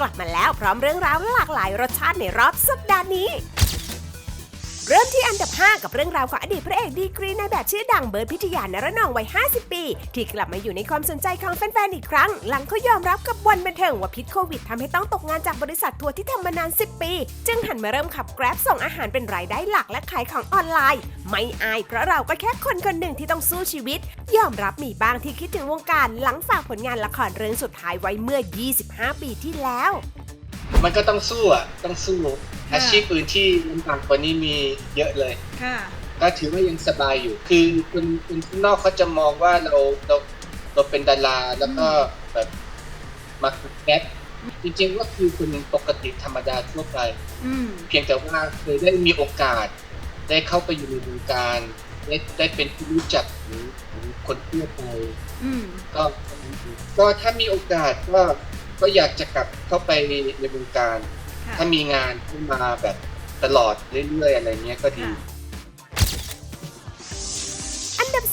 กลับมาแล้วพร้อมเรื่องราวหลากหลายรสชาติในรอบสัปดาห์นี้ เริ่มที่อันดับ 5 กับเรื่องราวของอดีตพระเอกดีกรีในแบบชื่อดังเบิร์ดพิทยานรนองวัย 50 ปี ที่กลับมาอยู่ในความสนใจของแฟนๆ อีกครั้ง หลังเขายอมรับกับวันบันเทิงว่าพิษโควิดทำให้ต้องตกงานจากบริษัททัวร์ที่ทำมานาน 10 ปี จึงหันมาเริ่มขับแกร็บส่งอาหารเป็นรายได้หลักและขายของออนไลน์ ไม่อายเพราะเราก็แค่คนคนหนึ่งที่ต้องสู้ชีวิต ยอมรับมีบ้างที่คิดถึงวงการหลังฝากผลงานละครเรื่องสุดท้ายไว้เมื่อ 25 ปีที่แล้ว มันก็ต้องสู้อะต้องสู้อาชีพอื่นที่ลำบากกว่านี้มีเยอะเลยค่ะก็ถือว่ายังสบายอยู่ คือคนคนข้างนอกเขาจะมองว่าเราเราเราเป็นดาราแล้วก็แบบมาแก๊ปจริงๆก็คือคนปกติธรรมดาทั่วไปอืมเพียงแต่ว่าเคยได้มีโอกาส ได้เข้าไปอยู่ในวงการได้ได้เป็นที่รู้จักของของคนทั่วไปอืมก็ก็ถ้ามีโอกาสก็ ก็อยากจะกลับเข้าไปในวงการ ค่ะ ถ้ามีงานขึ้นมาแบบตลอดเรื่อยๆอะไรเงี้ยก็ดี ค่ะ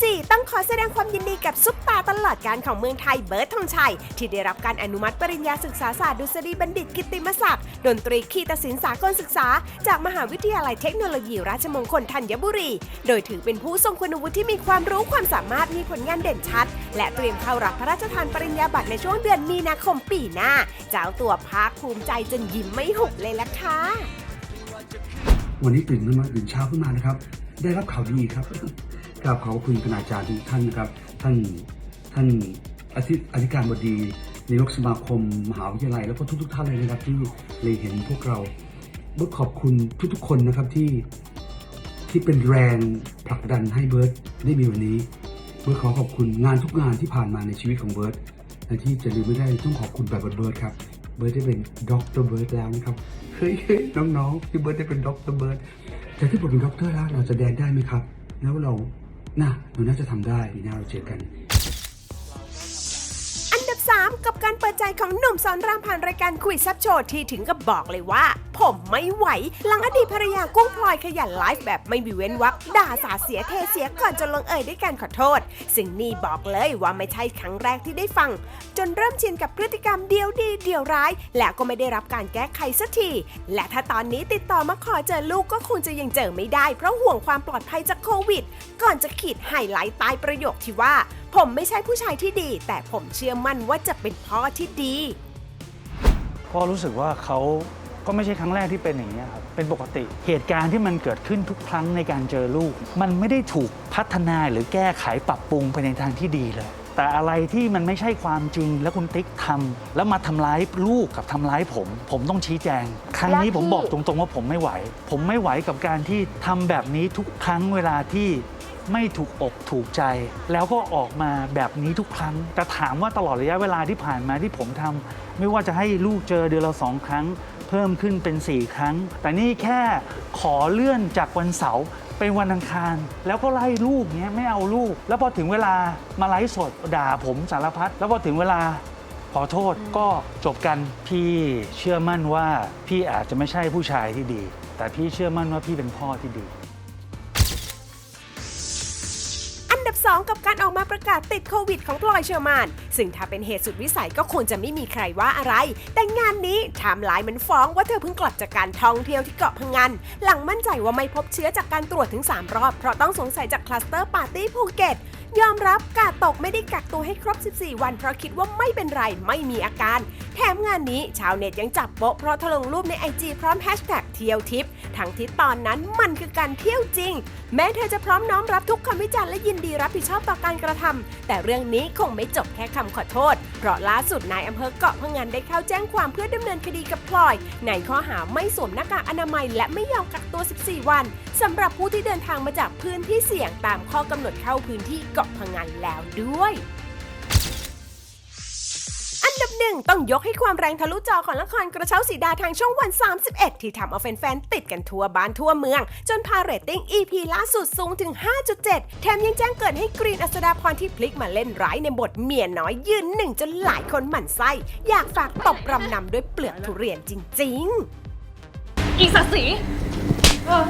4 ต้องขอแสดงความยินดีกับซุปตาตลอดการของเมืองไทยเบิร์ดธงชัย ที่ได้รับการอนุมัติปริญญาศึกษาศาสตร์ดุษฎีบัณฑิตกิตติมศักดิ์ดนตรีคีตศิลป์สากลศึกษา จากมหาวิทยาลัยเทคโนโลยีราชมงคลธัญบุรี โดยถือเป็นผู้ทรงคุณวุฒิที่มีความรู้ความสามารถมีผลงานเด่นชัด และเตรียมเข้ารับพระราชทานปริญญาบัตรในช่วงเดือนมีนาคมปีหน้า เจ้าตัวภาคภูมิใจจนยิ้มไม่หุบเลยละค่ะวันนี้ตื่นขึ้นมาตื่นเช้าขึ้นมานะครับ ได้รับข่าวดีครับ กราบขอบคุณคณาจารย์ทุกท่านนะครับ ท่านท่านอธิอธิการบดีนายกสมาคม มหาวิทยาลัย แล้วก็ทุก ๆ ท่านเลยนะครับที่เลยเห็นพวกเราเบิร์ขอบคุณทุกๆ คนนะครับที่ที่เป็นแรงผลักดันให้เบิร์ตได้มีวันนี้เบิร์ตขอขอบคุณงานทุกงานที่ผ่านมาในชีวิตของเบิร์ตและที่จะลืมไม่ได้ต้องขอบคุณแบบเบิร์ตครับเบิร์ตได้เป็นด็อกเตอร์เบิร์ตแล้วนะครับเฮ้ยน้องๆพี่เบิร์ตได้เป็นด็อกเตอร์เบิร์ตแต่ถ้าผมเป็นด็อกเตอร์แล้วเราจะแดนได้ไหมครับ แล้วเรา น่าเราน่าจะทำได้ปีหน้าเราเจอกัน 3 กับการเปิดใจของหนุ่มสอนรามผ่านรายการคุยแซับโชว์ที่ถึงกับบอกเลยว่า ผมไม่ไหว หลังอดีตภรรยากุ้งพลอยขยันไลฟ์แบบไม่มีเว้นวรรคด่าสาเสียเทเสียก่อนจะลงเอ่ยด้วยการขอโทษ ซึ่งนี่บอกเลยว่าไม่ใช่ครั้งแรกที่ได้ฟัง จนเริ่มชินกับพฤติกรรมเดียวดีเดียวร้าย และก็ไม่ได้รับการแก้ไขสักทีและถ้าตอนนี้ติดต่อมาขอเจอลูกก็คงจะยังเจอไม่ได้เพราะห่วงความปลอดภัยจากโควิด ก่อนจะขีดไฮไลท์ใต้ประโยคที่ว่าผมไม่ใช่ผู้ชายที่ดี แต่ผมเชื่อมั่นว่าจะเป็นพ่อที่ดี ก็รู้สึกว่าเขาก็ไม่ใช่ครั้งแรกที่เป็นอย่างนี้ยครับ เป็นปกติ เหตุการณ์ที่มันเกิดขึ้นทุกครั้งในการเจอลูก มันไม่ได้ถูกพัฒนาหรือแก้ไขปรับปรุงไปในทางที่ดีเลย แต่อะไรที่มันไม่ใช่ความจริงแล้วคุณติ๊กทำแล้วมาทำร้ายลูกกับทำร้ายผม ผมต้องชี้แจง ครั้งนี้ผมบอกตรงๆว่าผมไม่ไหว ผมไม่ไหวกับการที่ทำแบบนี้ทุกครั้งเวลาที่ไม่ถูกอกถูกใจ แล้วก็ออกมาแบบนี้ทุกครั้ง แต่ถามว่าตลอดระยะเวลาที่ผ่านมาที่ผมทำไม่ว่าจะให้ลูกเจอเดือนละสองครั้ง เพิ่มขึ้นเป็น 4 ครั้ง แต่นี่แค่ขอเลื่อนจากวันเสาร์ เป็นวันอังคาร แล้วก็ไล่ลูกเนี้ยไม่เอาลูก แล้วพอถึงเวลามาไลฟ์สดด่าผมสารพัดแล้วพอถึงเวลาขอโทษก็จบกันพี่เชื่อมั่นว่าพี่อาจจะไม่ใช่ผู้ชายที่ดี แต่พี่เชื่อมั่นว่าพี่เป็นพ่อที่ดี 2 กับการออกมาประกาศติดโควิดของพลอยเชอร์มาน ซึ่งถ้าเป็นเหตุสุดวิสัยก็คงจะไม่มีใครว่าอะไร แต่งานนี้ไทม์ไลน์มันฟ้องว่าเธอเพิ่งกลับจากการท่องเที่ยวที่เกาะพังงนหลังมั่นใจว่าไม่พบเชื้อจากการตรวจถึง 3 รอบ เพราะต้องสงสัยจากคลัสเตอร์ปาร์ตี้ภูเก็ต ยอมรับกาดตกไม่ได้กักตัวให้ครบ 14 วันเพราะคิดว่าไม่เป็นไรไม่มีอาการ แถมงานนี้ชาวเน็ตยังจับโป๊ะเพราะถลงรูปในไอจีพร้อมแฮชแท็กเที่ยวทิปทั้งที่ตอนนั้นมันคือการเที่ยวจริง แม้เธอจะพร้อมน้อมรับทุกคำวิจารณ์และยินดีรับผิดชอบต่อการกระทำแต่เรื่องนี้คงไม่จบแค่คำขอโทษ เพราะล่าสุดนายอำเภอเกาะพงันได้เข้าแจ้งความเพื่อดำเนินคดีกับพลอย ในข้อหาไม่สวมหน้ากากอนามัยและไม่ยอมกักตัว 14 วันสำหรับผู้ที่เดินทางมาจากพื้นที่เสี่ยงตามข้อกำหนดเข้าพื้นที่เกาะพงันแล้วด้วย อันดับหนึ่งต้องยกให้ความแรงทะลุจอของละครกระเช้าสีดาทางช่องวัน 31 ที่ทำเอาแฟนๆติดกันทั่วบ้านทั่วเมือง จนพาเรตติ้ง EP ล่าสุดสูงถึง 5.7 แถมยังแจ้งเกิดให้กรีนอัศดาพรที่พลิกมาเล่นร้ายในบทเมียน้อยยืนหนึ่งจนหลายคนหมั่นไส้อยากฝากตบรำนำด้วยเปลือกทุเรียนจริง ๆ อีสัสี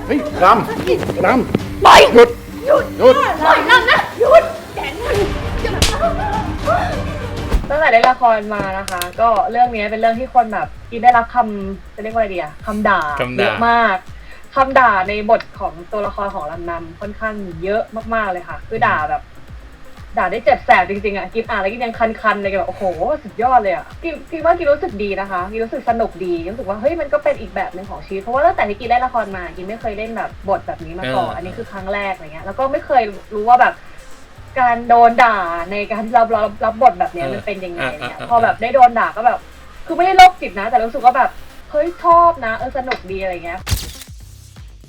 เฮ้ยรำรำปล่อยหยุดหยุดหยุด ปล่อยลำนะหยุดแกน ตั้งแต่เล่นละครมานะคะ ก็เรื่องนี้เป็นเรื่องที่คนแบบกินได้รับคำจะเรียกว่าอะไรดีอะคำด่าคำด่า เยอะมากคำด่าในบทของตัวละครของลำนำค่อนข้างเยอะมากๆเลยค่ะ คือด่าแบบ ด่าได้เจ็บแสบจริงๆอะกินอ่านแล้วกินยังคันๆเลยแบบโอ้โหสุดยอดเลยอะกินกินว่ากินรู้สึกดีนะคะกินรู้สึกสนุกดีรู้สึกว่าเฮ้ยมันก็เป็นอีกแบบหนึ่งของชีวิตเพราะว่าตั้งแต่ที่กินเล่นละครมากินไม่เคยเล่นแบบบทแบบนี้มาก่อนเอออั อันนี้คือครั้งแรกอะไรเงี้ยแล้วก็ไม่เคยรู้ว่าแบบ การโดนด่าในการที่เราเรารับบทแบบเนี้ยมันเป็นยังไงเนี่ยพอแบบได้โดนด่าก็แบบ คือไม่ได้โรคจิตนะ แต่รู้สึกว่าแบบเฮ้ยชอบนะเออสนุกดีอะไรเงี้ย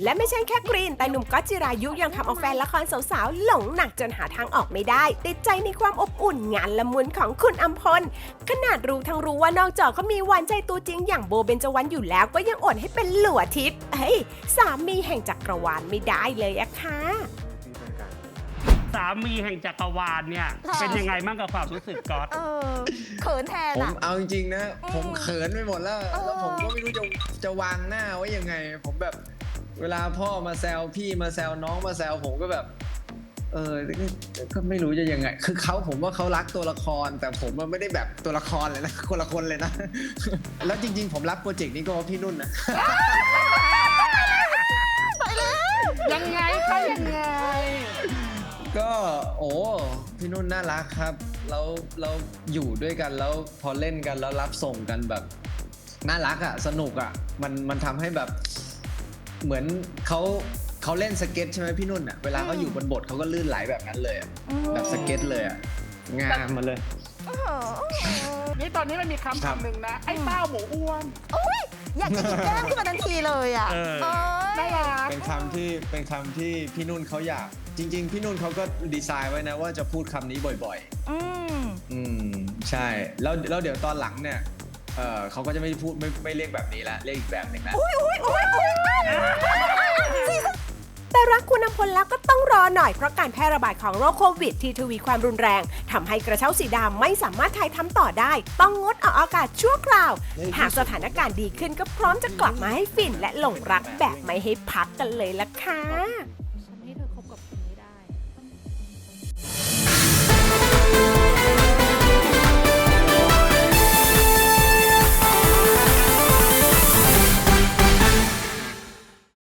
และไม่ใช่แค่กรีน แต่หนุ่มก๊อตจิรายุยังทำเอาแฟนละครสาวๆ หลงหนักจนหาทางออกไม่ได้ ติดใจในความอบอุ่นงานละมุนของคุณอัมพล ขนาดรู้ทั้งรู้ว่านอกจอเขามีหวานใจตัวจริงอย่างโบเบนจวรรณอยู่แล้วก็ยังอดให้เป็นหลัวทิพย์เฮ้ย สามีแห่งจักรวาลไม่ได้เลยอะค่ะ สามีแห่งจักรวาลเนี่ย ค่ะ เป็นยังไงบ้างกับความรู้สึกก๊อต เออเขินแทนผมอะ เอาจริงๆนะ อืมผมเขินไปหมดแล้ว เออ แล้วผมก็ไม่รู้จะจะวางหน้าไว้ยังไง ผมแบบ เวลาพ่อมาแซวพี่มาแซวน้องมาแซวผมก็แบบ เออก็ก็ไม่รู้จะยังไง คือเขาผมว่าเขารักตัวละคร แต่ผมมันไม่ได้แบบตัวละครเลยนะ คนละคนเลยนะ แล้วจริง ๆ ผมรับโปรเจกต์นี้ก็เพราะพี่นุ่นนะยังไงคะยังไง ก็โอ้พี่นุ่นน่ารักครับ แล้วเราอยู่ด้วยกันแล้วพอเล่นกันแล้วรับส่งกันแบบน่ารักอะ่ะสนุกอะ่ะมันมันทำให้แบบเหมือนเขาเขาเล่นสเก็ตใช่ไหมพี่นุ่นอะ่ะเวลาเขาอยู่บนบทเขาก็ลื่นไหลแบบนั้นเลยอะแบบสเก็ตเลยอะ่ะงามมาเลย นี่ตอนนี้มันมีคำครับ คำหนึ่งนะ ไอ้เต้าหมูอ้วนอยากจะหยิบแก้มขึ้นมาทันทีเลยอะเออ เอ้ย น่ารัก เป็นคำที่เป็นคำที่พี่นุ่นเขาอยาก จริง ๆ พี่นุ่นเขาก็ดีไซน์ไว้นะว่าจะพูดคำนี้บ่อยๆอืมอืมใช่แล้วแล้วเดี๋ยวตอนหลังเนี่ยเออเขาก็จะไม่พูดไม่ไม่เรียกแบบนี้ละเรียกอีกแบบหนึ่งละ แต่รักคุณอัมพลแล้วก็ต้องรอหน่อยเพราะการแพร่ระบาดของโรคโควิด ที่ทวีความรุนแรงทำให้กระเช้าสีดำไม่สามารถถ่ายทำต่อได้ ต้องงดออกอากาศชั่วคราว หากสถานการณ์ดีขึ้นก็พร้อมจะกลับมาให้ฟินและหลงรักแบบไม่ให้พักกันเลยล่ะค่ะ